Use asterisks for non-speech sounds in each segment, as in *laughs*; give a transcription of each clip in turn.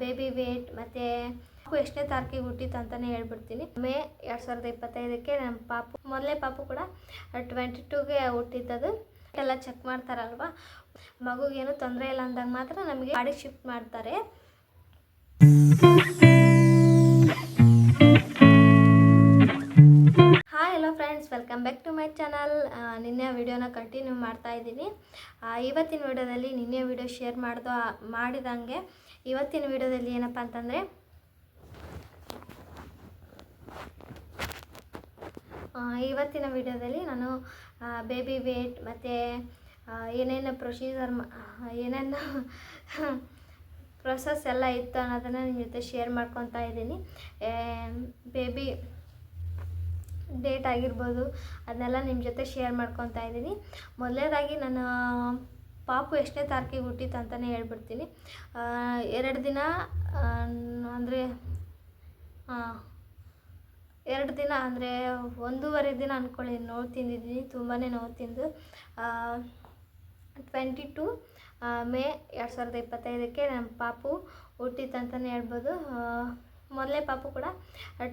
Baby wait ಮತ್ತು ಪಾಪು ಎಷ್ಟನೇ ತಾರೀಕಿಗೆ ಹುಟ್ಟಿತ್ತು ಅಂತಲೇ ಹೇಳ್ಬಿಡ್ತೀನಿ. ಮೇ ಎರಡು ಸಾವಿರದ ಇಪ್ಪತ್ತೈದಕ್ಕೆ ನಮ್ಮ ಪಾಪು, ಮೊದಲೇ ಪಾಪು ಕೂಡ ಟ್ವೆಂಟಿ ಟೂಗೆ ಹುಟ್ಟಿದ್ದದು. ಎಲ್ಲ ಚೆಕ್ ಮಾಡ್ತಾರಲ್ವ? ಮಗುಗೇನು ತೊಂದರೆ ಇಲ್ಲ ಅಂದಾಗ ಮಾತ್ರ ನಮಗೆ ಗಾಡಿ ಶಿಫ್ಟ್ ಮಾಡ್ತಾರೆ. Friends welcome back to my channel ನಿನ್ನೆ ವೀಡಿಯೋನ ಕಂಟಿನ್ಯೂ ಮಾಡ್ತಾ ಇದ್ದೀನಿ. ಇವತ್ತಿನ ವಿಡಿಯೋದಲ್ಲಿ ನಿನ್ನೆ ವೀಡಿಯೋ ಶೇರ್ ಮಾಡ್ದೋ, ಮಾಡಿದಂಗೆ ಇವತ್ತಿನ ವಿಡಿಯೋದಲ್ಲಿ ಏನಪ್ಪ ಅಂತಂದರೆ ಇವತ್ತಿನ ವಿಡಿಯೋದಲ್ಲಿ ನಾನು ಬೇಬಿ ವೇಟ್ ಮತ್ತು ಏನೇನು ಪ್ರೊಸೀಜರ್ ಏನೇನು *laughs* ಪ್ರೊಸೆಸ್ ಎಲ್ಲ ಇತ್ತು ಅನ್ನೋದನ್ನು ನಿಮ್ಮ ಜೊತೆ ಶೇರ್ ಮಾಡ್ಕೊತಾ ಇದ್ದೀನಿ. ಬೇಬಿ ಡೇಟ್ ಆಗಿರ್ಬೋದು, ಅದನ್ನೆಲ್ಲ ನಿಮ್ಮ ಜೊತೆ ಶೇರ್ ಮಾಡ್ಕೊತಾ ಇದ್ದೀನಿ. ಮೊದಲನೇದಾಗಿ ನಾನು, ಪಾಪು ಎಷ್ಟನೇ ತಾರೀಕಿಗೆ ಹುಟ್ಟಿತ್ತು ಅಂತಲೇ ಹೇಳ್ಬಿಡ್ತೀನಿ. ಎರಡು ದಿನ ಅಂದರೆ ಎರಡು ದಿನ ಅಂದರೆ ಒಂದೂವರೆ ದಿನ ಅಂದ್ಕೊಳ್ಳಿ ನೋವು ತಿಂದಿದ್ದೀನಿ ತುಂಬಾ ನೋವು ತಿಂದು. ಟ್ವೆಂಟಿ ಟು ಮೇ ಎರಡು ಸಾವಿರದ ಇಪ್ಪತ್ತೈದಕ್ಕೆ ನಮ್ಮ ಪಾಪು ಹುಟ್ಟಿತ್ತು ಅಂತಲೇ ಹೇಳ್ಬೋದು. ಮೊದಲೇ ಪಾಪು ಕೂಡ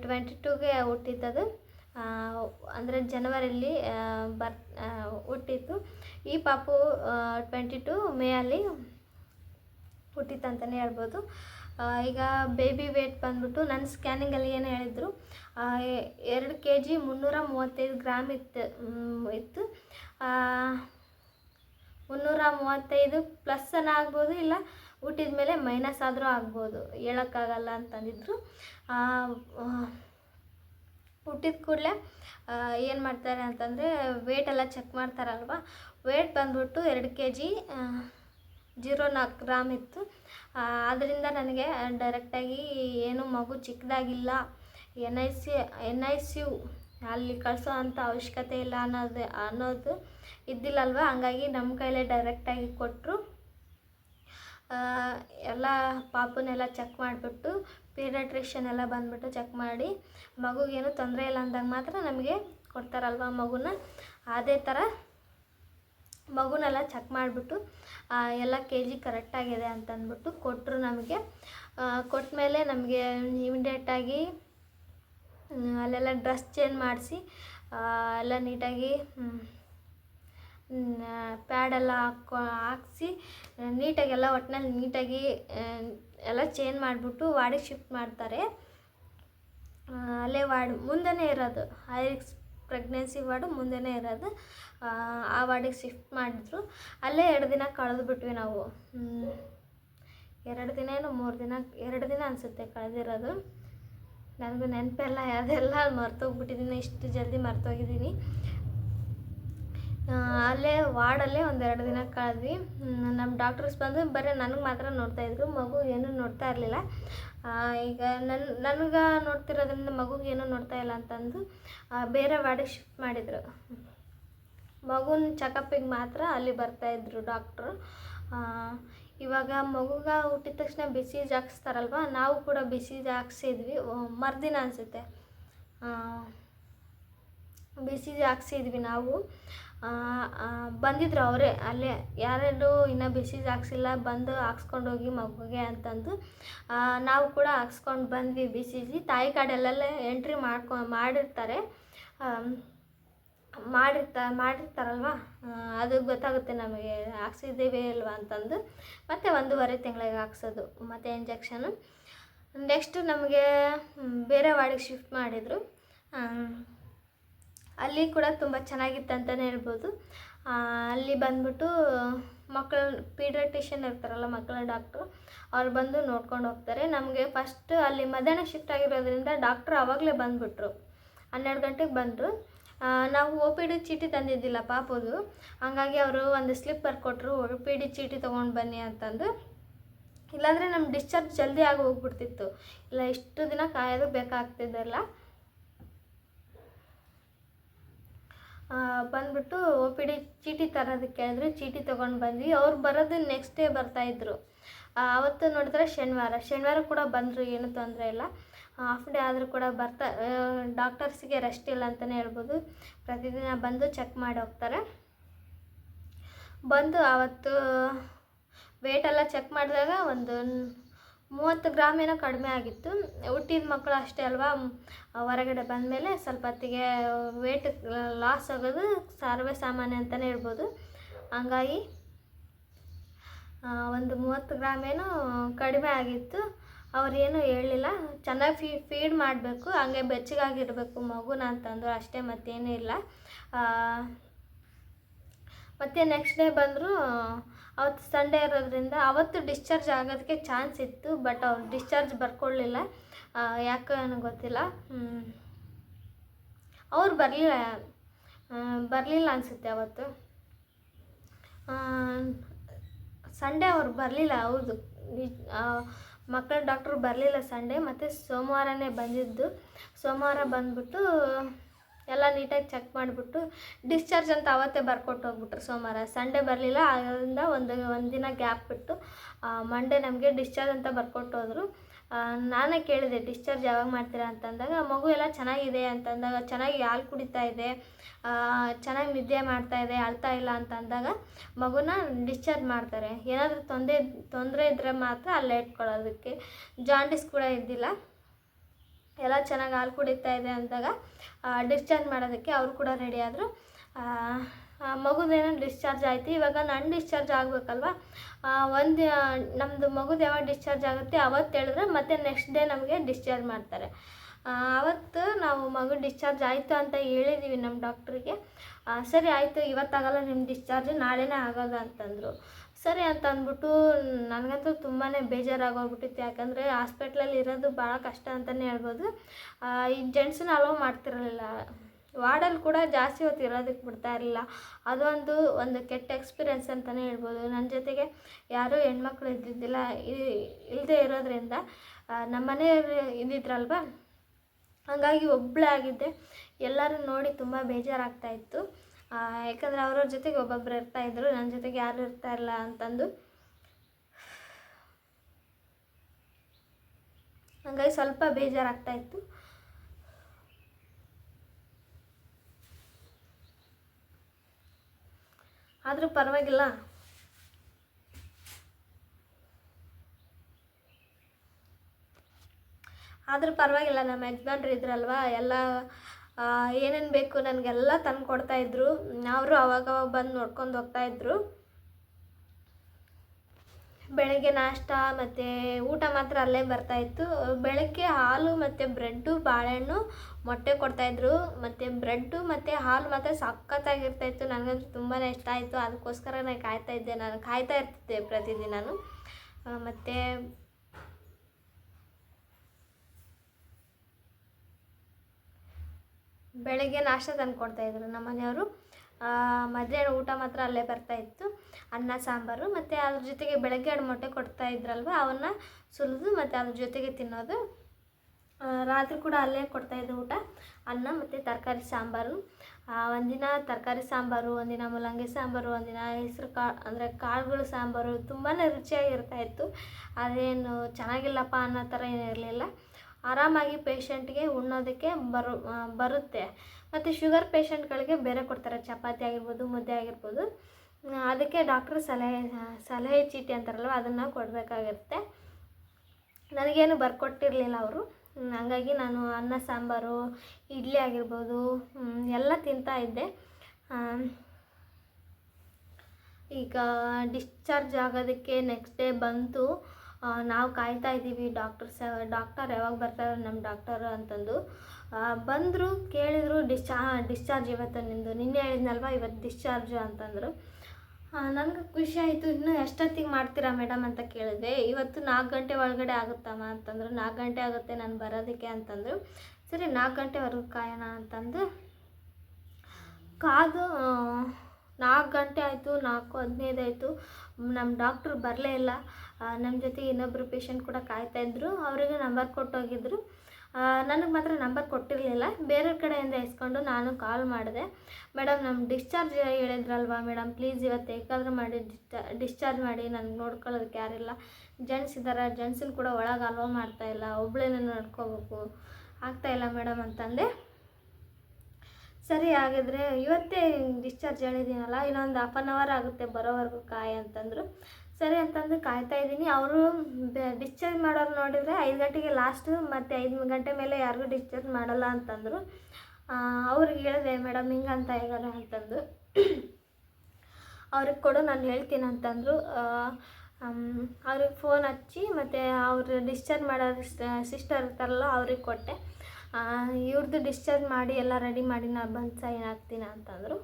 ಟ್ವೆಂಟಿ ಟೂಗೆ ಹುಟ್ಟಿದ್ದದು. ಅಂದರೆ ಜನವರಿಯಲ್ಲಿ ಬರ್ ಹುಟ್ಟಿತ್ತು. ಈ ಪಾಪು ಟ್ವೆಂಟಿ ಟು ಮೇ ಅಲ್ಲಿ ಹುಟ್ಟಿತ್ತು ಅಂತಲೇ ಹೇಳ್ಬೋದು ಈಗ ಬೇಬಿ ವೇಟ್ ಬಂದ್ಬಿಟ್ಟು ನನ್ನ ಸ್ಕ್ಯಾನಿಂಗಲ್ಲಿ ಏನು ಹೇಳಿದ್ರು ಎರಡು ಕೆ ಜಿ ಮುನ್ನೂರ ಮೂವತ್ತೈದು ಗ್ರಾಮ್ ಇತ್ತು ಇತ್ತು. ಮುನ್ನೂರ ಮೂವತ್ತೈದು ಪ್ಲಸ್ಸನ್ನು ಆಗ್ಬೋದು ಇಲ್ಲ ಹುಟ್ಟಿದ ಮೇಲೆ ಮೈನಸ್ ಆದರೂ ಆಗ್ಬೋದು, ಹೇಳೋಕ್ಕಾಗಲ್ಲ ಅಂತಂದಿದ್ರು. ಹುಟ್ಟಿದ ಕೂಡಲೇ ಏನು ಮಾಡ್ತಾರೆ ಅಂತಂದರೆ ವೇಟ್ ಎಲ್ಲ ಚೆಕ್ ಮಾಡ್ತಾರಲ್ವ? ವೇಟ್ ಬಂದ್ಬಿಟ್ಟು ಎರಡು ಕೆ ಜಿ ಜೀರೋ ನಾಲ್ಕು ಗ್ರಾಮ್ ಇತ್ತು. ಅದರಿಂದ ನನಗೆ ಡೈರೆಕ್ಟಾಗಿ ಏನು ಮಗು ಚಿಕ್ಕದಾಗಿಲ್ಲ N I C N I C U ಅಲ್ಲಿ ಕಳಿಸೋ ಅಂಥ ಅವಶ್ಯಕತೆ ಇಲ್ಲ ಅನ್ನೋದು ಅನ್ನೋದು ಇದ್ದಿಲ್ಲಲ್ವ? ಹಂಗಾಗಿ ನಮ್ಮ ಕೈಲೇ ಡೈರೆಕ್ಟಾಗಿ ಕೊಟ್ಟರು ಎಲ್ಲ ಪಾಪುನೆಲ್ಲ ಚೆಕ್ ಮಾಡಿಬಿಟ್ಟು ಪೀರಿಯಾಟ್ರಿಷಿಯನ್ ಎಲ್ಲ ಬಂದುಬಿಟ್ಟು ಚೆಕ್ ಮಾಡಿ. ಮಗುಗೇನು ತೊಂದರೆ ಇಲ್ಲ ಅಂದಾಗ ಮಾತ್ರ ನಮಗೆ ಕೊಡ್ತಾರಲ್ವ ಮಗುನ? ಅದೇ ಥರ ಮಗುನೆಲ್ಲ ಚೆಕ್ ಮಾಡಿಬಿಟ್ಟು ಎಲ್ಲ ಕೆ ಜಿ ಕರೆಕ್ಟಾಗಿದೆ ಅಂತಂದ್ಬಿಟ್ಟು ಕೊಟ್ಟರು ನಮಗೆ. ಕೊಟ್ಟ ಮೇಲೆ ನಮಗೆ ಇಮಿಡಿಯೇಟಾಗಿ ಅಲ್ಲೆಲ್ಲ ಡ್ರೆಸ್ ಚೇಂಜ್ ಮಾಡಿಸಿ ಎಲ್ಲ ನೀಟಾಗಿ ಪ್ಯಾಡೆಲ್ಲ ಹಾಕೊ ಹಾಕ್ಸಿ, ನೀಟಾಗೆಲ್ಲ ಒಟ್ಟಿನಲ್ಲಿ ನೀಟಾಗಿ ಎಲ್ಲ ಚೇಂಜ್ ಮಾಡಿಬಿಟ್ಟು ವಾರ್ಡಿಗೆ ಶಿಫ್ಟ್ ಮಾಡ್ತಾರೆ. ಅಲ್ಲೇ ವಾರ್ಡ್ ಮುಂದೆನೇ ಇರೋದು. ಹೈರಿಕ್ಸ್ ಪ್ರೆಗ್ನೆನ್ಸಿ ವಾರ್ಡು ಮುಂದೆನೇ ಇರೋದು. ಆ, ವಾರ್ಡಿಗೆ ಶಿಫ್ಟ್ ಮಾಡಿದ್ರು. ಅಲ್ಲೇ ಎರಡು ದಿನ ಕಳೆದು ಬಿಟ್ವಿ ನಾವು. ಎರಡು ದಿನ ಏನು ಮೂರು ದಿನ ಎರಡು ದಿನ ಅನಿಸುತ್ತೆ ಕಳೆದಿರೋದು. ನನಗೂ ನೆನಪೆಲ್ಲ ಅದೆಲ್ಲ ಮರ್ತೋಗ್ಬಿಟ್ಟಿದ್ದೀನಿ ಇಷ್ಟು ಜಲ್ದಿ ಮರ್ತೋಗಿದ್ದೀನಿ ಅಲ್ಲೇ ವಾರ್ಡಲ್ಲೇ ಒಂದೆರಡು ದಿನ ಕಳೆದ್ವಿ. ನಮ್ಮ ಡಾಕ್ಟರ್ಸ್ ಬಂದು ಬರೀ ನನಗೆ ಮಾತ್ರ ನೋಡ್ತಾಯಿದ್ರು ಮಗು ಏನೂ ನೋಡ್ತಾ ಇರಲಿಲ್ಲ. ಈಗ ನನ್ನ ನನಗೆ ನೋಡ್ತಿರೋದ್ರಿಂದ ಮಗುಗೆ ಏನೂ ನೋಡ್ತಾ ಇಲ್ಲ ಅಂತಂದು ಬೇರೆ ವಾರ್ಡಿಗೆ ಶಿಫ್ಟ್ ಮಾಡಿದರು. ಮಗುನ ಚೆಕಪ್ಪಿಗೆ ಮಾತ್ರ ಅಲ್ಲಿ ಬರ್ತಾಯಿದ್ರು ಡಾಕ್ಟ್ರು ಇವಾಗ ಮಗುಗೆ ಹುಟ್ಟಿದ ತಕ್ಷಣ ಬಿಸಿ ಹಾಕ್ಸ್ತಾರಲ್ವ, ನಾವು ಕೂಡ ಬಿಸಿ ಹಾಕ್ಸಿದ್ವಿ. ಮರುದಿನ ಅನಿಸುತ್ತೆ. ಬಿಸಿಜ್ ಹಾಕ್ಸಿದ್ವಿ ನಾವು. ಬಂದಿದ್ರು ಅವರೇ, ಅಲ್ಲೇ, ಯಾರ್ಯಾರು ಇನ್ನೂ ಬಿಸಿಜ್ ಹಾಕ್ಸಿಲ್ಲ ಬಂದು ಹಾಕ್ಸ್ಕೊಂಡು ಹೋಗಿ ಮಗುಗೆ ಅಂತಂದು. ನಾವು ಕೂಡ ಹಾಕ್ಸ್ಕೊಂಡು ಬಂದ್ವಿ ಬಿ ತಾಯಿ ಕಾರ್ಡಲ್ಲೆಲ್ಲ ಎಂಟ್ರಿ ಮಾಡ್ಕೊ, ಮಾಡಿರ್ತಾರೆ. ಮಾಡಿರ್ತಾರೆ ಮಾಡಿರ್ತ, ಮಾಡಿರ್ತಾರಲ್ವ? ಅದು ಗೊತ್ತಾಗುತ್ತೆ ನಮಗೆ, ಹಾಕ್ಸಿದ್ದೀವಿ ಅಲ್ವಾ ಅಂತಂದು. ಮತ್ತು ಒಂದೂವರೆ ತಿಂಗಳಿಗೆ ಹಾಕ್ಸೋದು, ಮತ್ತು ಇಂಜೆಕ್ಷನು ನೆಕ್ಸ್ಟ್ ನಮಗೆ ಬೇರೆ ವಾರ್ಡಿಗೆ ಶಿಫ್ಟ್ ಮಾಡಿದರು. ಅಲ್ಲಿ ಕೂಡ ತುಂಬ ಚೆನ್ನಾಗಿತ್ತು ಅಂತಲೇ ಹೇಳ್ಬೋದು. ಅಲ್ಲಿ ಬಂದ್ಬಿಟ್ಟು ಮಕ್ಕಳ ಪೀಡ್ರಟಿಷನ್ ಇರ್ತಾರಲ್ಲ ಮಕ್ಕಳ ಡಾಕ್ಟ್ರು, ಅವ್ರು ಬಂದು ನೋಡ್ಕೊಂಡು ಹೋಗ್ತಾರೆ. ನಮಗೆ ಫಸ್ಟ್ ಅಲ್ಲಿ ಮಧ್ಯಾಹ್ನ ಶಿಫ್ಟ್ ಆಗಿರೋದ್ರಿಂದ ಡಾಕ್ಟ್ರು ಆವಾಗಲೇ ಬಂದುಬಿಟ್ರು. ಹನ್ನೆರಡು ಗಂಟೆಗೆ ಬಂದರು. ನಾವು ಒ ಪಿ ಡಿ ಚೀಟಿ ತಂದಿದ್ದಿಲ್ಲ ಪಾಪದು. ಹಂಗಾಗಿ ಅವರು ಒಂದು ಸ್ಲಿಪ್ ಬರ್ಕೊಟ್ರು ಒ ಪಿ ಡಿ ಚೀಟಿ ತೊಗೊಂಡು ಬನ್ನಿ ಅಂತಂದು. ಇಲ್ಲಾಂದರೆ ನಮ್ಮ ಡಿಸ್ಚಾರ್ಜ್ ಜಲ್ದಿ ಆಗಿ ಹೋಗ್ಬಿಡ್ತಿತ್ತು. ಇಲ್ಲ, ಇಷ್ಟು ದಿನ ಕಾಯೋದು ಬೇಕಾಗ್ತಿದ್ದಲ್ಲ ಆ, ಬಂದ್ಬಿಟ್ಟು ಒ ಪಿ ಡಿ ಚೀಟಿ ತರೋದಕ್ಕೆ ಹೇಳಿದ್ರು ಚೀಟಿ ತೊಗೊಂಡು ಬಂದ್ವಿ. ಅವ್ರು ಬರೋದು ನೆಕ್ಸ್ಟ್ ಡೇ ಬರ್ತಾಯಿದ್ರು ಅವತ್ತು ನೋಡಿದ್ರೆ ಶನಿವಾರ. ಶನಿವಾರ ಕೂಡ ಬಂದರು, ಏನೂ ತೊಂದರೆ ಇಲ್ಲ. ಹಾಫ್ ಡೇ ಆದರೂ ಕೂಡ ಬರ್ತಾ ಡಾಕ್ಟರ್ಸಿಗೆ ರೆಸ್ಟ್ ಇಲ್ಲ ಅಂತಲೇ ಹೇಳ್ಬೋದು. ಪ್ರತಿದಿನ ಬಂದು ಚೆಕ್ ಮಾಡಿ ಹೋಗ್ತಾರೆ. ಬಂದು ಆವತ್ತು ವೇಟೆಲ್ಲ ಚೆಕ್ ಮಾಡಿದಾಗ ಒಂದು ಮೂವತ್ತು ಗ್ರಾಮ್ ಏನೋ ಕಡಿಮೆ ಆಗಿತ್ತು. ಹುಟ್ಟಿದ ಮಕ್ಕಳು ಅಷ್ಟೇ ಅಲ್ವಾ? ಹೊರಗಡೆ ಬಂದಮೇಲೆ ಸ್ವಲ್ಪ ಹೊತ್ತಿಗೆ ವೇಟ್ ಲಾಸ್ ಆಗೋದು ಸರ್ವೇ ಸಾಮಾನ್ಯ ಅಂತಲೇ ಹೇಳ್ಬೋದು. ಹಂಗಾಗಿ ಒಂದು ಮೂವತ್ತು ಗ್ರಾಮ್ ಏನೋ ಕಡಿಮೆ ಆಗಿತ್ತು. ಅವ್ರೇನು ಹೇಳಲಿಲ್ಲ. ಚೆನ್ನಾಗಿ ಫೀ ಫೀಡ್ ಮಾಡಬೇಕು. ಹಂಗೆ ಬೆಚ್ಚಗಾಗಿರಬೇಕು ಮಗುನ ಅಂತಂದ್ರು ಅಷ್ಟೇ, ಮತ್ತೇನೂ ಇಲ್ಲ. ಮತ್ತೆ ನೆಕ್ಸ್ಟ್ ಡೇ ಬಂದರು ಅವತ್ತು ಸಂಡೇ ಇರೋದ್ರಿಂದ ಅವತ್ತು ಡಿಸ್ಚಾರ್ಜ್ ಆಗೋದಕ್ಕೆ ಚಾನ್ಸ್ ಇತ್ತು, ಬಟ್ ಅವ್ರು ಡಿಸ್ಚಾರ್ಜ್ ಬರ್ಕೊಳ್ಳಿಲ್ಲ ಯಾಕೆ ನನಗೆ ಗೊತ್ತಿಲ್ಲ. ಅವ್ರು ಬರಲಿಲ್ಲ ಬರಲಿಲ್ಲ ಅನಿಸುತ್ತೆ ಅವತ್ತು. ಸಂಡೇ ಅವ್ರು ಬರಲಿಲ್ಲ, ಹೌದು. ಮಕ್ಕಳ ಡಾಕ್ಟ್ರು ಬರಲಿಲ್ಲ ಸಂಡೇ, ಮತ್ತು ಸೋಮವಾರನೇ ಬಂದಿದ್ದು. ಸೋಮವಾರ ಬಂದ್ಬಿಟ್ಟು ಎಲ್ಲ ನೀಟಾಗಿ ಚೆಕ್ ಮಾಡಿಬಿಟ್ಟು ಡಿಸ್ಚಾರ್ಜ್ ಅಂತ ಅವತ್ತೇ ಬರ್ಕೊಟ್ಟು ಹೋಗ್ಬಿಟ್ರು ಸೋಮವಾರ. ಸಂಡೇ ಬರಲಿಲ್ಲ ಆದ್ದರಿಂದ ಒಂದು ಒಂದಿನ ಗ್ಯಾಪ್ ಬಿಟ್ಟು ಮಂಡೇ ನಮಗೆ ಡಿಸ್ಚಾರ್ಜ್ ಅಂತ ಬರ್ಕೊಟ್ಟು ಹೋದರು. ನಾನೇ ಕೇಳಿದೆ, ಡಿಸ್ಚಾರ್ಜ್ ಯಾವಾಗ ಮಾಡ್ತೀರಾ? ಅಂತಂದಾಗ, ಮಗು ಎಲ್ಲ ಚೆನ್ನಾಗಿದೆ, ಅಂತಂದಾಗ, ಚೆನ್ನಾಗಿ ಹಾಲು ಕುಡಿತಾ ಇದೆ ಚೆನ್ನಾಗಿ ನಿದ್ದೆ ಮಾಡ್ತಾ ಇದೆ, ಅಳ್ತಾ ಇಲ್ಲ ಅಂತ ಅಂದಾಗ ಮಗುನ ಡಿಸ್ಚಾರ್ಜ್ ಮಾಡ್ತಾರೆ. ಏನಾದರೂ ತೊಂದರೆ ತೊಂದರೆ ಇದ್ದರೆ ಮಾತ್ರ ಅಲ್ಲೇ ಇಟ್ಕೊಳ್ಳೋದಕ್ಕೆ. ಜಾಂಡಿಸ್ ಕೂಡ ಇದ್ದಿಲ್ಲ. ಎಲ್ಲ ಚೆನ್ನಾಗಿ ಹಾಲು ಕುಡಿತಾ ಇದೆ ಅಂದಾಗ ಡಿಸ್ಚಾರ್ಜ್ ಮಾಡೋದಕ್ಕೆ ಅವರು ಕೂಡ ರೆಡಿ ಆದರು. ಮಗುದೇನೋ ಡಿಸ್ಚಾರ್ಜ್ ಆಯಿತು. ಇವಾಗ ನಾನು ಡಿಸ್ಚಾರ್ಜ್ ಆಗಬೇಕಲ್ವ? ಒಂದು ನಮ್ಮದು ಮಗುದು ಯಾವಾಗ ಡಿಸ್ಚಾರ್ಜ್ ಆಗುತ್ತೆ ಅವತ್ತು ಹೇಳಿದ್ರೆ ಮತ್ತೆ ನೆಕ್ಸ್ಟ್ ಡೇ ನಮಗೆ ಡಿಸ್ಚಾರ್ಜ್ ಮಾಡ್ತಾರೆ. ಅವತ್ತು ನಾವು ಮಗು ಡಿಸ್ಚಾರ್ಜ್ ಆಯಿತು ಅಂತ ಹೇಳಿದ್ದೀವಿ ನಮ್ಮ ಡಾಕ್ಟ್ರಿಗೆ ಸರಿ ಆಯಿತು, ಇವತ್ತಾಗಲ್ಲ ನಿಮ್ಮ ಡಿಸ್ಚಾರ್ಜ್ ನಾಳೆನೇ ಆಗೋದು ಅಂತಂದರು. ಸರಿ ಅಂತ ಅಂದ್ಬಿಟ್ಟು ನನಗಂತೂ ತುಂಬಾ ಬೇಜಾರಾಗೋಗ್ಬಿಟ್ಟಿತ್ತು. ಯಾಕಂದರೆ ಹಾಸ್ಪಿಟ್ಲಲ್ಲಿ ಇರೋದು ಭಾಳ ಕಷ್ಟ ಅಂತಲೇ ಹೇಳ್ಬೋದು. ಈ ಜೆಂಟ್ಸನ್ನ ಅಲೋ ಮಾಡ್ತಿರಲಿಲ್ಲ. ವಾರ್ಡಲ್ಲಿ ಕೂಡ ಜಾಸ್ತಿ ಹೊತ್ತು ಇರೋದಕ್ಕೆ ಬಿಡ್ತಾ ಇರಲಿಲ್ಲ. ಅದೊಂದು ಒಂದು ಕೆಟ್ಟ ಎಕ್ಸ್ಪೀರಿಯೆನ್ಸ್ ಅಂತಲೇ ಹೇಳ್ಬೋದು. ನನ್ನ ಜೊತೆಗೆ ಯಾರೂ ಹೆಣ್ಮಕ್ಳು ಇದ್ದಿದ್ದಿಲ್ಲ. ಇಲ್ಲದೆ ಇರೋದ್ರಿಂದ ನಮ್ಮ ಮನೆಯವ್ರು ಇದ್ದಿದ್ರಲ್ವ? ಹಾಗಾಗಿ ಒಬ್ಬಳೇ ಆಗಿದ್ದೆ. ಎಲ್ಲರೂ ನೋಡಿ ತುಂಬ ಬೇಜಾರಾಗ್ತಾ ಇತ್ತು. ಯಾಕಂದರೆ ಅವ್ರವ್ರ ಜೊತೆಗೆ ಒಬ್ಬೊಬ್ರು ಇರ್ತಾ ಇದ್ರು ನನ್ನ ಜೊತೆಗೆ ಯಾರು ಇರ್ತಾ ಇಲ್ಲ ಅಂತಂದು. ಹಂಗಾಗಿ ಸ್ವಲ್ಪ ಬೇಜಾರಾಗ್ತಾ ಇತ್ತು. ಆದರೂ ಪರವಾಗಿಲ್ಲ. ಆದರೂ ಪರವಾಗಿಲ್ಲ, ನಮ್ಮ ಯಜಮಾನ್ರು ಇದ್ರಲ್ವಾ? ಎಲ್ಲ ಏನೇನು ಬೇಕು ನನಗೆಲ್ಲ ತಂದು ಕೊಡ್ತಾಯಿದ್ರು ಅವರು ಅವಾಗವಾಗ ಬಂದು ನೋಡ್ಕೊಂಡು ಹೋಗ್ತಾಯಿದ್ರು ಬೆಳಗ್ಗೆ ನಾಷ್ಟ ಮತ್ತು ಊಟ ಮಾತ್ರ ಅಲ್ಲೇ ಬರ್ತಾಯಿತ್ತು ಬೆಳಗ್ಗೆ ಹಾಲು ಮತ್ತು ಬ್ರೆಡ್ಡು, ಬಾಳೆಹಣ್ಣು ಮೊಟ್ಟೆ ಕೊಡ್ತಾಯಿದ್ರು ಮತ್ತು ಬ್ರೆಡ್ಡು ಮತ್ತು ಹಾಲು ಮಾತ್ರ ಸಖತ್ತಾಗಿರ್ತಾಯಿತ್ತು ನನಗಂತೂ ತುಂಬಾ ಇಷ್ಟ ಆಯಿತು. ಅದಕ್ಕೋಸ್ಕರ ನಾನು ಕಾಯ್ತಾ ಇದ್ದೆ ನಾನು. ಕಾಯ್ತಾ ಇರ್ತಿದ್ದೆ ಪ್ರತಿದಿನ ಮತ್ತು ಬೆಳಗ್ಗೆ ನಾಷ್ಟ ತಂದು ಕೊಡ್ತಾಯಿದ್ರು ನಮ್ಮ ಮನೆಯವರು ಮಧ್ಯಾಹ್ನ ಊಟ ಮಾತ್ರ ಅಲ್ಲೇ ಬರ್ತಾಯಿತ್ತು ಅನ್ನ, ಸಾಂಬಾರು ಮತ್ತು ಅದ್ರ ಜೊತೆಗೆ ಬೆಳಗ್ಗೆ ಎರಡು ಮೊಟ್ಟೆ ಕೊಡ್ತಾ ಇದ್ರಲ್ವ, ಅವನ್ನ ಸುಲಿದು ಮತ್ತು ಅದ್ರ ಜೊತೆಗೆ ತಿನ್ನೋದು. ರಾತ್ರಿ ಕೂಡ ಅಲ್ಲೇ ಕೊಡ್ತಾಯಿದ್ರು ಊಟ. ಅನ್ನ ಮತ್ತು ತರಕಾರಿ, ಸಾಂಬಾರು. ಒಂದಿನ ತರಕಾರಿ ಸಾಂಬಾರು, ಒಂದಿನ ಮೂಲಂಗಿ ಸಾಂಬಾರು, ಒಂದಿನ ಹೆಸರು ಕಾಳು ಅಂದರೆ ಕಾಳುಗಳು ಸಾಂಬಾರು ತುಂಬಾ ರುಚಿಯಾಗಿರ್ತಾಯಿತ್ತು ಅದೇನು ಚೆನ್ನಾಗಿಲ್ಲಪ್ಪ ಅನ್ನೋ ಥರ ಏನೂ ಇರಲಿಲ್ಲ. ಆರಾಮಾಗಿ ಪೇಷಂಟ್ಗೆ ಉಣ್ಣೋದಕ್ಕೆ ಬರು ಬರುತ್ತೆ. ಮತ್ತು ಶುಗರ್ ಪೇಷಂಟ್ಗಳಿಗೆ ಬೇರೆ ಕೊಡ್ತಾರೆ. ಚಪಾತಿ ಆಗಿರ್ಬೋದು, ಮುದ್ದೆ ಆಗಿರ್ಬೋದು. ಅದಕ್ಕೆ ಡಾಕ್ಟ್ರು ಸಲಹೆ ಸಲಹೆ ಚೀಟಿ ಅಂತಾರಲ್ವ, ಅದನ್ನು ಕೊಡಬೇಕಾಗಿರುತ್ತೆ ನನಗೇನು ಬರ್ಕೊಟ್ಟಿರಲಿಲ್ಲ ಅವರು. ಹಂಗಾಗಿ ನಾನು ಅನ್ನ, ಸಾಂಬಾರು, ಇಡ್ಲಿ ಆಗಿರ್ಬೋದು ಎಲ್ಲ ತಿಂತಾ ಇದ್ದೆ. ಈಗ ಡಿಸ್ಚಾರ್ಜ್ ಆಗೋದಕ್ಕೆ ನೆಕ್ಸ್ಟ್ ಡೇ ಬಂತು. ನಾವು ಕಾಯ್ತಾ ಇದ್ದೀವಿ. ಡಾಕ್ಟರ್ ಸ ಡಾಕ್ಟರ್ ಯಾವಾಗ ಬರ್ತಾರೆ ನಮ್ಮ ಡಾಕ್ಟರ್ ಅಂತಂದು. ಬಂದರು, ಕೇಳಿದರು, ಡಿಸ್ಚಾ, ಡಿಸ್ಚಾರ್ಜ್ ಇವತ್ತು ನಿಂದು ನಿನ್ನೆ ಹೇಳಿದ್ನಲ್ವ, ಇವತ್ತು ಡಿಸ್ಚಾರ್ಜ್ ಅಂತಂದರು. ನನಗೆ ಖುಷಿ ಆಯಿತು. ಇನ್ನೂ ಎಷ್ಟೊತ್ತಿಗೆ ಮಾಡ್ತೀರಾ ಮೇಡಮ್ ಅಂತ ಕೇಳಿದೆ. ಇವತ್ತು ನಾಲ್ಕು ಗಂಟೆ ಒಳಗಡೆ ಆಗುತ್ತಮ್ಮ ಅಂತಂದರು. ನಾಲ್ಕು ಗಂಟೆ ಆಗುತ್ತೆ ನಾನು ಬರೋದಕ್ಕೆ ಅಂತಂದರು. ಸರಿ, ನಾಲ್ಕು ಗಂಟೆವರೆಗೂ ಕಾಯೋಣ ಅಂತಂದು. ಕಾದು ನಾಲ್ಕು ಗಂಟೆ ಆಯಿತು, ನಾಲ್ಕು ಹದಿನೈದು ಆಯಿತು. ನಮ್ಮ ಡಾಕ್ಟ್ರು ಬರಲೇ ಇಲ್ಲ. ನಮ್ಮ ಜೊತೆ ಇನ್ನೊಬ್ಬರು ಪೇಷಂಟ್ ಕೂಡ ಕಾಯ್ತಾ ಇದ್ದರು ಅವರಿಗೆ ನಂಬರ್ ಕೊಟ್ಟೋಗಿದ್ರು ನನಗೆ ಮಾತ್ರ ನಂಬರ್ ಕೊಟ್ಟಿರಲಿಲ್ಲ. ಬೇರೆ ಕಡೆಯಿಂದ ಇಸ್ಕೊಂಡು ನಾನು ಕಾಲ್ ಮಾಡಿದೆ. ಮೇಡಮ್ ನಮ್ಮ ಡಿಸ್ಚಾರ್ಜ್ ಹೇಳಿದ್ರಲ್ವಾ ಮೇಡಮ್ ಪ್ಲೀಸ್ ಇವತ್ತು ಹೇಗಾದ್ರೂ ಮಾಡಿ ಡಿಸ್ಚಾರ್ಜ್ ಮಾಡಿ. ನನಗೆ ನೋಡ್ಕೊಳ್ಳೋದಕ್ಕೆ ಯಾರಿಲ್ಲ. ಜೆಂಟ್ಸ್ ಇದ್ದಾರೆ ಜೆಂಟ್ಸನ್ನು ಕೂಡ ಒಳಗೆ ಅಲೋ ಮಾಡ್ತಾಯಿಲ್ಲ ಒಬ್ಬಳೇನ ನಡ್ಕೋಬೇಕು. ಆಗ್ತಾಯಿಲ್ಲ ಮೇಡಮ್ ಅಂತಂದೆ. ಸರಿ ಹಾಗಿದ್ರೆ ಇವತ್ತೇ ಡಿಸ್ಚಾರ್ಜ್ ಹೇಳಿದ್ದೀನಲ್ಲ, ಇನ್ನೊಂದು ಹಾಫ್ ಆನ್ ಅವರ್ ಆಗುತ್ತೆ ಬರೋವರೆಗೂ ಕಾಯಿ ಅಂತಂದರು. ಸರಿ ಅಂತಂದು ಕಾಯ್ತಾ ಇದ್ದೀನಿ. ಅವರು ಡಿಸ್ಚಾರ್ಜ್ ಮಾಡೋರು ನೋಡಿದರೆ ಐದು ಗಂಟೆಗೆ ಲಾಸ್ಟು ಮತ್ತು ಐದು ಗಂಟೆ ಮೇಲೆ ಯಾರಿಗೂ ಡಿಸ್ಚಾರ್ಜ್ ಮಾಡಲ್ಲ ಅಂತಂದರು. ಅವ್ರಿಗೆ ಹೇಳಿದೆ, ಮೇಡಮ್ ಅಂತ ಇದ್ದಾರೆ ಅಂತಂದು. ಅವ್ರಿಗೆ ಕೊಡು, ನಾನು ಹೇಳ್ತೀನಿ ಅಂತಂದರು. ಅವ್ರಿಗೆ ಫೋನ್ ಹಚ್ಚಿ ಮತ್ತು ಅವರು ಡಿಸ್ಚಾರ್ಜ್ ಮಾಡೋ ಸಿಸ್ಟರ್ ಇರ್ತಾರಲ್ಲ, ಅವ್ರಿಗೆ ಕೊಟ್ಟೆ. ಇವ್ರದ್ದು ಡಿಸ್ಚಾರ್ಜ್ ಮಾಡಿ ಎಲ್ಲ ರೆಡಿ ಮಾಡಿ ನಾನು ಬಂದು ಸೈನ್ ಹಾಕ್ತೀನಿ ಅಂತಂದರು.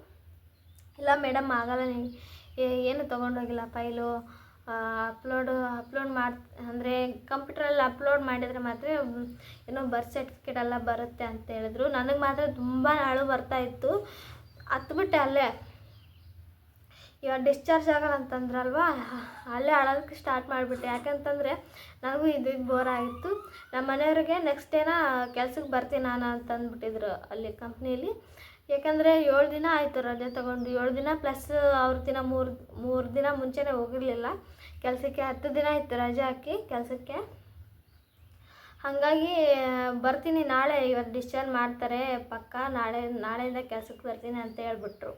ಇಲ್ಲ ಮೇಡಮ್ ಆಗಲ್ಲ ನೀವು ಏನು ತೊಗೊಂಡೋಗಿಲ್ಲ ಫೈಲು ಅಪ್ಲೋಡ್ ಅಪ್ಲೋಡ್ ಮಾಡಿ, ಅಂದರೆ ಕಂಪ್ಯೂಟ್ರಲ್ಲಿ ಅಪ್ಲೋಡ್ ಮಾಡಿದರೆ ಮಾತ್ರ, ಏನೋ ಬರ್ತ್ ಸರ್ಟಿಫಿಕೇಟ್ ಎಲ್ಲ ಬರುತ್ತೆ ಅಂತ ಹೇಳಿದ್ರು. ನನಗೆ ಮಾತ್ರ ತುಂಬ ಅಳು ಬರ್ತಾ ಇತ್ತು. ಹತ್ಬಿಟ್ಟೆ ಅಲ್ಲೇ. ಇವಾಗ ಡಿಸ್ಚಾರ್ಜ್ ಆಗಲ್ಲ ಅಂತಂದ್ರಲ್ವಾ ಅಲ್ಲೇ ಅಳೋದಕ್ಕೆ ಸ್ಟಾರ್ಟ್ ಮಾಡಿಬಿಟ್ಟೆ. ಯಾಕಂತಂದರೆ ನನಗೂ ಇದು ಬೋರ್ ಆಗಿತ್ತು. ನಮ್ಮ ಮನೆಯವ್ರಿಗೆ ನೆಕ್ಸ್ಟ್ ಡೇನ ಕೆಲ್ಸಕ್ಕೆ ಬರ್ತೀನಿ ನಾನು ಅಂತಂದ್ಬಿಟ್ಟಿದ್ರು ಅಲ್ಲಿ ಕಂಪ್ನಿಯಲ್ಲಿ ಯಾಕಂದರೆ ಏಳು ದಿನ ಆಯಿತು ರಜೆ ತೊಗೊಂಡು. ಏಳು ದಿನ ಪ್ಲಸ್ ಅವ್ರ ದಿನ ಮೂರು ಮೂರು ದಿನ ಮುಂಚೆನೇ ಹೋಗಿರಲಿಲ್ಲ. ಕೆಲಸಕ್ಕೆ ಹತ್ತು ದಿನ ಆಯಿತು ರಜೆ ಹಾಕಿ ಕೆಲಸಕ್ಕೆ. ಹಾಗಾಗಿ ಬರ್ತೀನಿ ನಾಳೆ ಇವತ್ತು ಡಿಸ್ಚಾರ್ಜ್ ಮಾಡ್ತಾರೆ ಪಕ್ಕ, ನಾಳೆ, ನಾಳೆಯಿಂದ ಕೆಲಸಕ್ಕೆ ಬರ್ತೀನಿ ಅಂತ ಹೇಳ್ಬಿಟ್ರು.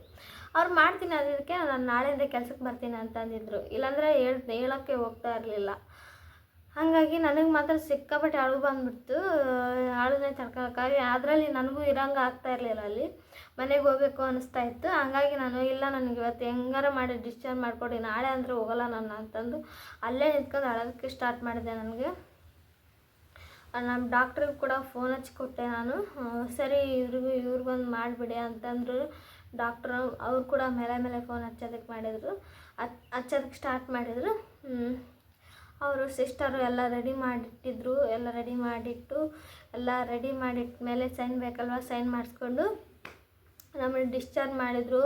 ಅವ್ರು ಮಾಡ್ತೀನಿ ಅದಕ್ಕೆ ನಾನು ನಾಳೆಯಿಂದ ಕೆಲ್ಸಕ್ಕೆ ಬರ್ತೀನಿ ಅಂತ ಅಂದಿದ್ರು ಇಲ್ಲಾಂದರೆ ಹೇಳ್, ಹೇಳೋಕ್ಕೆ ಹೋಗ್ತಾ ಇರಲಿಲ್ಲ. ಹಾಗಾಗಿ ನನಗೆ ಮಾತ್ರ ಸಿಕ್ಕಾಪಟ್ಟೆ ಅಳು ಬಂದ್ಬಿಡ್ತು. ಅಳುನೇ ತಡ್ಕೊಳಕ್ಕಾಗಿ ಅದರಲ್ಲಿ ನನಗೂ ಇರೋಂಗೆ ಆಗ್ತಾ ಇರಲಿಲ್ಲ ಅಲ್ಲಿ. ಮನೆಗೆ ಹೋಗ್ಬೇಕು ಅನ್ನಿಸ್ತಾ ಇತ್ತು. ಹಂಗಾಗಿ ನಾನು ಇಲ್ಲ ನನಗೆ ಇವತ್ತು ಹೆಂಗಾರ ಮಾಡಿ ಡಿಸ್ಚಾರ್ಜ್ ಮಾಡಿಕೊಡಿ, ನಾಳೆ ಅಂದರೆ ಹೋಗಲ್ಲ ನಾನು ಅಂತಂದು ಅಲ್ಲೇ ನಿಂತ್ಕೊಂಡು ಅಳೋದಕ್ಕೆ ಸ್ಟಾರ್ಟ್ ಮಾಡಿದೆ ನನಗೆ. ನಮ್ಮ ಡಾಕ್ಟ್ರಿಗೆ ಕೂಡ ಫೋನ್ ಹಚ್ಚಿ ಕೊಟ್ಟೆ ನಾನು ಸರಿ ಇವ್ರಿಗೂ, ಇವ್ರಿಗೊಂದು ಮಾಡಿಬಿಡಿ ಅಂತಂದರು. ಡಾಕ್ಟ್ರು ಅವ್ರು ಕೂಡ ಮೇಲೆ ಮೇಲೆ ಫೋನ್ ಹಚ್ಚೋದಕ್ಕೆ ಮಾಡಿದರು. ಹಚ್ ಹಚ್ಚೋದಕ್ಕೆ ಸ್ಟಾರ್ಟ್ ಮಾಡಿದರು. ಅವರು ಸಿಸ್ಟರು ಎಲ್ಲ ರೆಡಿ ಮಾಡಿಟ್ಟಿದ್ರು. ಎಲ್ಲ ರೆಡಿ ಮಾಡಿಟ್ಟು, ಎಲ್ಲ ರೆಡಿ ಮಾಡಿಟ್ಟ ಮೇಲೆ ಸೈನ್ ಬೇಕಲ್ವ ಸೈನ್ ಮಾಡಿಸ್ಕೊಂಡು ನಮ್ಮನ್ನು ಡಿಸ್ಚಾರ್ಜ್ ಮಾಡಿದರು.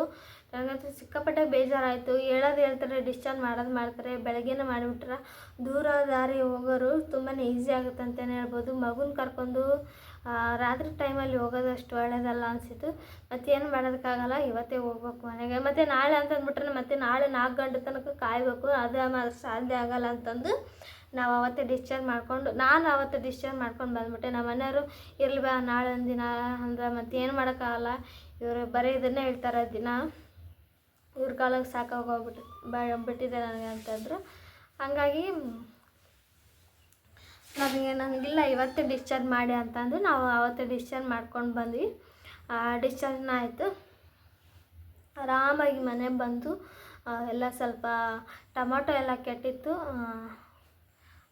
ನನಗಂತೂ ಸಿಕ್ಕಾಪಟ್ಟೆ ಬೇಜಾರಾಯಿತು. ಹೇಳೋದು ಹೇಳ್ತಾರೆ ಡಿಸ್ಚಾರ್ಜ್ ಮಾಡೋದು ಮಾಡ್ತಾರೆ. ಬೆಳಗ್ಗೆನೇ ಮಾಡಿಬಿಟ್ರೆ. ದೂರ ದಾರಿ ಹೋಗೋರು ತುಂಬಾ ಈಸಿ ಆಗುತ್ತೆ ಅಂತಲೇ ಹೇಳ್ಬೋದು. ಮಗುನ ಕರ್ಕೊಂಡು ರಾತ್ರಿ ಟೈಮಲ್ಲಿ ಹೋಗೋದು ಅಷ್ಟು ಒಳ್ಳೇದಲ್ಲ ಅನಿಸಿತು ಮತ್ತೇನು ಮಾಡೋದಕ್ಕಾಗಲ್ಲ, ಇವತ್ತೇ ಹೋಗ್ಬೇಕು ಮನೆಗೆ. ಮತ್ತು ನಾಳೆ ಅಂತ ಅಂದ್ಬಿಟ್ರೆ ಮತ್ತೆ ನಾಳೆ ನಾಲ್ಕು ಗಂಟೆ ತನಕ ಕಾಯಬೇಕು. ಅದು ಸಾಧ್ಯ ಆಗಲ್ಲ ಅಂತಂದು ನಾವು ಅವತ್ತೇ ಡಿಸ್ಚಾರ್ಜ್ ಮಾಡಿಕೊಂಡು, ನಾನು ಅವತ್ತು ಡಿಸ್ಚಾರ್ಜ್ ಮಾಡ್ಕೊಂಡು ಬಂದ್ಬಿಟ್ಟೆ. ನಮ್ಮ ಮನೆಯವರು, ಇರಲಿ ಬಾ, ನಾಳೆ ಒಂದು ದಿನ ಅಂದ್ರೆ ಮತ್ತೇನು ಮಾಡೋಕ್ಕಾಗಲ್ಲ. ಇವರು ಬರೀ ಇದನ್ನೇ ಹೇಳ್ತಾರೆ, ದಿನ ಇವ್ರ ಕಾಲಕ್ಕೆ ಸಾಕಾಗೋಗ್ಬಿಟ್ಟು ಬಿಟ್ಟಿದೆ ನನಗೆ ಅಂತಂದರು. ಹಾಗಾಗಿ ನನಗೆ ನನಗಿಲ್ಲ ಇವತ್ತೇ ಡಿಸ್ಚಾರ್ಜ್ ಮಾಡಿ ಅಂತಂದು ನಾವು ಆವತ್ತೇ ಡಿಸ್ಚಾರ್ಜ್ ಮಾಡ್ಕೊಂಡು ಬಂದ್ವಿ. ಡಿಸ್ಚಾರ್ಜ್ನ ಆಯಿತು. ಆರಾಮಾಗಿ ಮನೆಗೆ ಬಂದು ಎಲ್ಲ ಸ್ವಲ್ಪ ಟೊಮೊಟೊ ಎಲ್ಲ ಕೆಟ್ಟಿತ್ತು.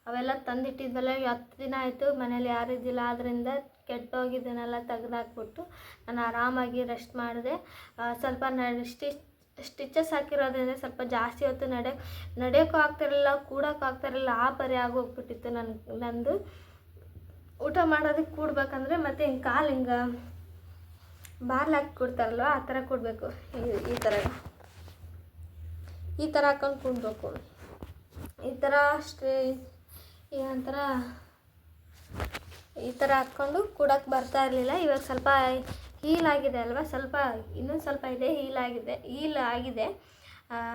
ಅವೆಲ್ಲ ತಂದಿಟ್ಟಿದ್ವಲ್ಲ, ಹತ್ತು ದಿನ ಆಯಿತು ಮನೇಲಿ ಯಾರೂ ಇದ್ದಿಲ್ಲ. ಆದ್ದರಿಂದ ಕೆಟ್ಟೋಗಿದ್ದನ್ನೆಲ್ಲ ತೆಗೆದಾಕ್ಬಿಟ್ಟು ನಾನು ಆರಾಮಾಗಿ ರೆಸ್ಟ್ ಮಾಡಿದೆ. ಸ್ವಲ್ಪ ಸ್ಟಿಚ್ ಸ್ಟಿಚಸ್ ಹಾಕಿರೋದ್ರಿಂದ ಸ್ವಲ್ಪ ಜಾಸ್ತಿ ಹೊತ್ತು ನಡೆ ನಡೆಯೋಕ್ಕೂ ಆಗ್ತಿರಲಿಲ್ಲ, ಕೂಡೋಕ್ಕೂ ಆಗ್ತಿರಲಿಲ್ಲ, ಆ ಪರಿ ಆಗೋಗ್ಬಿಟ್ಟಿತ್ತು ನನ್ನ ನಂದು. ಊಟ ಮಾಡೋದಕ್ಕೆ ಕೂಡ್ಬೇಕಂದ್ರೆ ಮತ್ತೆ ಹಿಂಗೆ ಕಾಲು ಹಿಂಗೆ ಬಾರ್ಲ್ ಹಾಕಿ ಕೊಡ್ತಾರಲ್ವ, ಆ ಥರ ಕೊಡಬೇಕು. ಈ ಥರ. ಈ ಥರ ಹಾಕೊಂಡು ಕೂಡಬೇಕು. ಈ ಥರ ಅಷ್ಟೇ ಒಂಥರ ಈ ಥರ ಹಾಕ್ಕೊಂಡು ಕೂಡಕ್ಕೆ ಬರ್ತಾ ಇರಲಿಲ್ಲ. ಇವಾಗ ಸ್ವಲ್ಪ ಹೀಲ್ ಆಗಿದೆ ಅಲ್ವಾ? ಸ್ವಲ್ಪ, ಇನ್ನೊಂದು ಸ್ವಲ್ಪ ಇದೆ ಹೀಲ್ ಆಗಿದೆ ಹೀಲ್ ಆಗಿದೆ.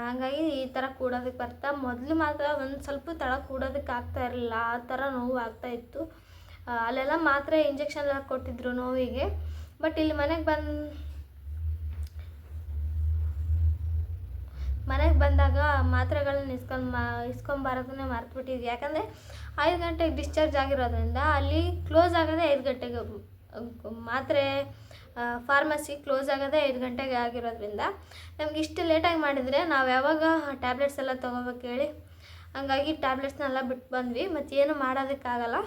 ಹಾಗಾಗಿ ಈ ಥರ ಕೂಡೋದಕ್ಕೆ ಬರ್ತಾ, ಮೊದಲು ಮಾತ್ರ ಒಂದು ಸ್ವಲ್ಪ ತಳ ಕೂಡೋದಕ್ಕೆ ಆಗ್ತಾ ಇರಲಿಲ್ಲ, ಆ ಥರ ನೋವು ಆಗ್ತಾ ಇತ್ತು. ಅಲ್ಲೆಲ್ಲ ಮಾತ್ರೆ ಇಂಜೆಕ್ಷನ್ ಎಲ್ಲ ಕೊಟ್ಟಿದ್ರು ನೋವಿಗೆ. ಬಟ್ ಇಲ್ಲಿ ಮನೆಗೆ ಬಂದು, ಮನೆಗೆ ಬಂದಾಗ ಮಾತ್ರೆಗಳನ್ನ ಇಸ್ಕೊಂಡು ಮಾ, ಇಸ್ಕೊಂಬಾರದನ್ನೇ ಮರ್ತುಬಿಟ್ಟಿದ್ವಿ. ಯಾಕಂದರೆ ಐದು ಗಂಟೆಗೆ ಡಿಸ್ಚಾರ್ಜ್ ಆಗಿರೋದ್ರಿಂದ ಅಲ್ಲಿ ಕ್ಲೋಸ್ ಆಗೋದೇ ಐದು ಗಂಟೆಗೆ, ಮಾತ್ರೆ ಫಾರ್ಮಸಿ ಕ್ಲೋಸ್ ಆಗೋದೇ ಐದು ಗಂಟೆಗೆ ಆಗಿರೋದ್ರಿಂದ ನಮ್ಗೆ ಇಷ್ಟು ಲೇಟಾಗಿ ಮಾಡಿದರೆ ನಾವು ಯಾವಾಗ ಟ್ಯಾಬ್ಲೆಟ್ಸ್ ಎಲ್ಲ ತೊಗೋಬೇಕು ಹೇಳಿ? ಹಂಗಾಗಿ ಟ್ಯಾಬ್ಲೆಟ್ಸ್ನೆಲ್ಲ ಬಿಟ್ಟು ಬಂದ್ವಿ ಮತ್ತೇನು ಮಾಡೋದಕ್ಕಾಗಲ್ಲ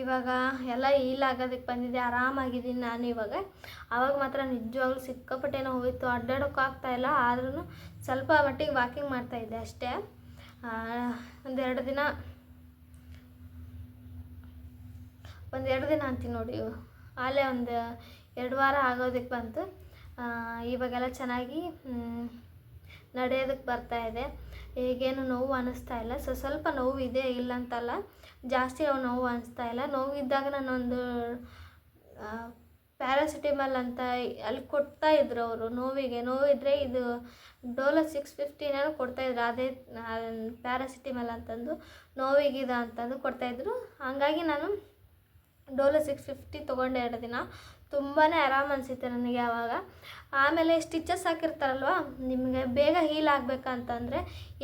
ಇವಾಗ ಎಲ್ಲ ಹೀಲ್ ಆಗೋದಕ್ಕೆ ಬಂದಿದೆ ಆರಾಮಾಗಿದ್ದೀನಿ ನಾನು ಇವಾಗ. ಆವಾಗ ಮಾತ್ರ ನಿಜವಾಗ್ಲೂ ಸಿಕ್ಕಾಪಟ್ಟೆನೋ ಹೋಯಿತು ಅಡ್ಡಾಡೋಕ್ಕೂ ಆಗ್ತಾಯಿಲ್ಲ ಆದ್ರೂ ಸ್ವಲ್ಪ ಮಟ್ಟಿಗೆ ವಾಕಿಂಗ್ ಮಾಡ್ತಾಯಿದ್ದೆ ಅಷ್ಟೇ. ಒಂದೆರಡು ದಿನ ಒಂದೆರಡು ದಿನ ಅಂತೀನಿ ನೋಡಿ. ಅಲ್ಲೇ ಒಂದು ಎರಡು ವಾರ ಆಗೋದಕ್ಕೆ ಬಂತು. ಇವಾಗೆಲ್ಲ ಚೆನ್ನಾಗಿ ನಡೆಯೋದಕ್ಕೆ ಬರ್ತಾ ಇದೆ. ಈಗೇನು ನೋವು ಅನ್ನಿಸ್ತಾ ಇಲ್ಲ. ಸೊ, ಸ್ವಲ್ಪ ನೋವು ಇದೆ ಇಲ್ಲ ಅಂತಲ್ಲ ಜಾಸ್ತಿ ನೋವು ಅನ್ನಿಸ್ತಾ ಇಲ್ಲ. ನೋವಿದ್ದಾಗ ನಾನೊಂದು ಪ್ಯಾರಾಸಿಟಿಮಲ್ ಅಂತ ಅಲ್ಲಿ ಕೊಡ್ತಾ ಇದ್ರು ಅವರು. ನೋವಿಗೆ, ನೋವಿದ್ರೆ ಇದು ಡೋಲೋ ಸಿಕ್ಸ್ ಫಿಫ್ಟಿನೇನೋ ಕೊಡ್ತಾಯಿದ್ರು ಅದೇ ಪ್ಯಾರಾಸಿಟಿಮಲ್ ಅಂತಂದು, ನೋವಿಗಿದೆ ಅಂತಂದು ಕೊಡ್ತಾಯಿದ್ರು ಹಾಗಾಗಿ ನಾನು ಡೋಲೋ ಸಿಕ್ಸ್ ಫಿಫ್ಟಿ ತೊಗೊಂಡೆ ಎರಡು ದಿನ. ತುಂಬಾ ಆರಾಮ್ ಅನಿಸುತ್ತೆ ನನಗೆ ಆವಾಗ. ಆಮೇಲೆ ಸ್ಟಿಚಸ್ ಹಾಕಿರ್ತಾರಲ್ವ, ನಿಮಗೆ ಬೇಗ ಹೀಲ್ ಆಗಬೇಕಂತಂದರೆ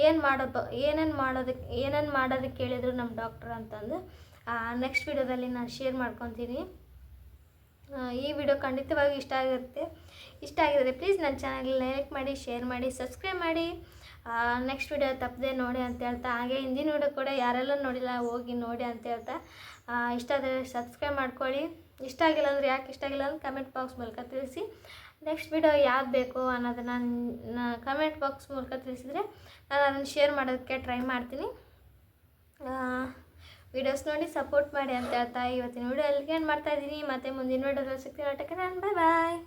ಏನು ಮಾಡೋದು, ಏನೇನು ಮಾಡೋದಕ್ಕೆ ಏನೇನು ಮಾಡೋದಕ್ಕೆ ಕೇಳಿದರು ನಮ್ಮ ಡಾಕ್ಟ್ರ್ ಅಂತಂದು. ನೆಕ್ಸ್ಟ್ ವಿಡಿಯೋದಲ್ಲಿ ನಾನು ಶೇರ್ ಮಾಡ್ಕೊತೀನಿ. ಈ ವಿಡಿಯೋ ಖಂಡಿತವಾಗಿ ಇಷ್ಟ ಆಗಿರುತ್ತೆ. ಇಷ್ಟ ಆಗಿರುತ್ತೆ ಪ್ಲೀಸ್ ನನ್ನ ಚಾನಲ್ ಲೈಕ್ ಮಾಡಿ ಶೇರ್ ಮಾಡಿ ಸಬ್ಸ್ಕ್ರೈಬ್ ಮಾಡಿ. ನೆಕ್ಸ್ಟ್ ವಿಡಿಯೋ ತಪ್ಪದೆ ನೋಡಿ ಅಂತ ಹೇಳ್ತಾ, ಹಾಗೆ ಹಿಂದಿನ ವಿಡಿಯೋ ಕೂಡ ಯಾರೆಲ್ಲ ನೋಡಿಲ್ಲ, ಹೋಗಿ ನೋಡಿ ಅಂತ ಹೇಳ್ತಾ ಇಷ್ಟ ಆದರೆ ಸಬ್ಸ್ಕ್ರೈಬ್ ಮಾಡ್ಕೊಳ್ಳಿ. ಇಷ್ಟ ಆಗಿಲ್ಲ ಅಂದರೆ ಯಾಕೆ ಇಷ್ಟ ಆಗಿಲ್ಲ ಅಂತ ಕಮೆಂಟ್ ಬಾಕ್ಸ್ ಮೂಲಕ ತಿಳಿಸಿ. ನೆಕ್ಸ್ಟ್ ವಿಡಿಯೋ ಯಾವ್ದು ಬೇಕು ಅನ್ನೋದನ್ನು ಕಮೆಂಟ್ ಬಾಕ್ಸ್ ಮೂಲಕ ತಿಳಿಸಿದರೆ ನಾನು ಅದನ್ನು ಶೇರ್ ಮಾಡೋದಕ್ಕೆ ಟ್ರೈ ಮಾಡ್ತೀನಿ. ವಿಡಿಯೋಸ್ ನೋಡಿ ಸಪೋರ್ಟ್ ಮಾಡಿ ಅಂತ ಹೇಳ್ತಾ, ಇವತ್ತಿನ ವಿಡಿಯೋ ಅಲ್ಲಿಗೆ ಏನು ಮಾಡ್ತಾ ಇದ್ದೀನಿ. ಮತ್ತು ಮುಂದಿನ ವಿಡಿಯೋದಲ್ಲಿ ಸಿಗ್ತೀನಿ. ನಾಟಕ ನಾನು ಬಾಯ್ ಬಾಯ್